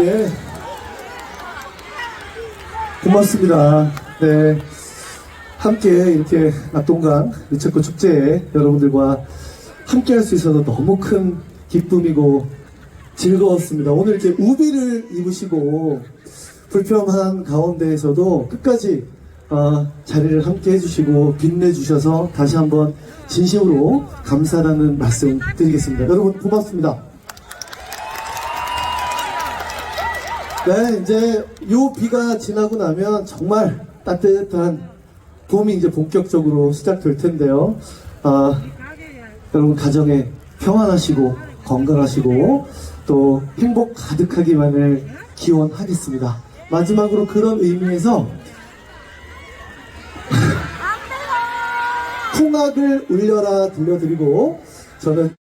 예. 고맙습니다. 네. 함께 이렇게 낙동강 미천꽃 축제에 여러분들과 함께 할 수 있어서 너무 큰 기쁨이고 즐거웠습니다. 오늘 이렇게 우비를 입으시고 불평한 가운데에서도 끝까지 어, 자리를 함께 해주시고 빛내주셔서 다시 한번 진심으로 감사하다는 말씀 드리겠습니다. 여러분 고맙습니다. 네, 이제 요 비가 지나고 나면 정말 따뜻한 봄이 이제 본격적으로 시작될 텐데요. 아, 여러분 가정에 평안하시고 건강하시고 또 행복 가득하기만을 기원하겠습니다. 마지막으로 그런 의미에서 풍악을 울려라 들려드리고 저는